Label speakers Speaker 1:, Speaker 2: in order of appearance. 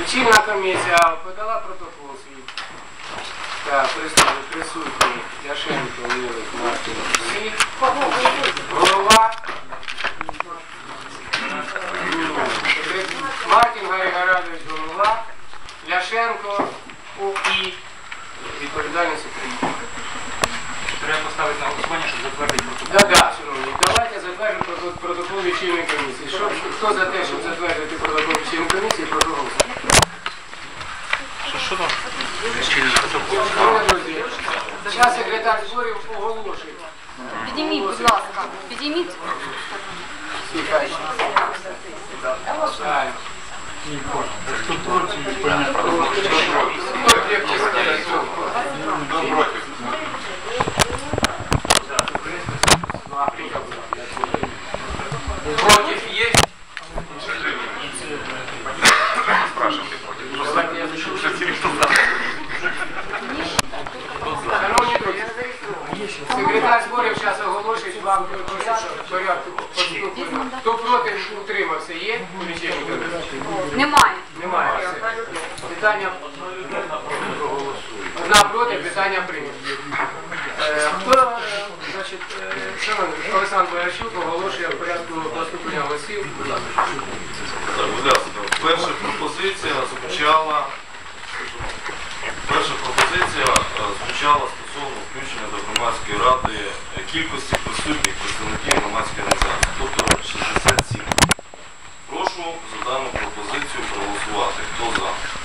Speaker 1: Лічильна комісія подала протокол свій. Так, присутні, присутні Яшенко, Лілик, Мартин, всі. Голова. Мартин Григорович голова. Ляшенко УІ. Відповідальний секретар.
Speaker 2: Треба поставити на голосування, щоб затвердити протокол.
Speaker 1: Да, да, шановні, давайте затвердимо протокол лічильної комісії. Що, хто за те, щоб затвердити протокол лічильної комісії, прошу голосувати.
Speaker 2: Що, що там? Лічильний протокол.
Speaker 1: Шановні друзі, зараз секретар зборів оголошує.
Speaker 3: Підніміть, будь ласка, підніміть.
Speaker 1: Слухай. Так. Хто є хто є? Против вам порядку поступлення. Хто проти утримався, є?
Speaker 3: Немає.
Speaker 1: Немає. Все. Питання одна проти, питання прийнято. Е, Хто, е, значить, е, шановний Олександр Борощук оголошує в порядку поступлення голосів. Будь ласка.
Speaker 4: Так, будь ласка, перша пропозиція звучала. Перша пропозиція е, звучала кількості присутніх представників громадської організації, тобто 67. Прошу за дану пропозицію проголосувати. Хто за?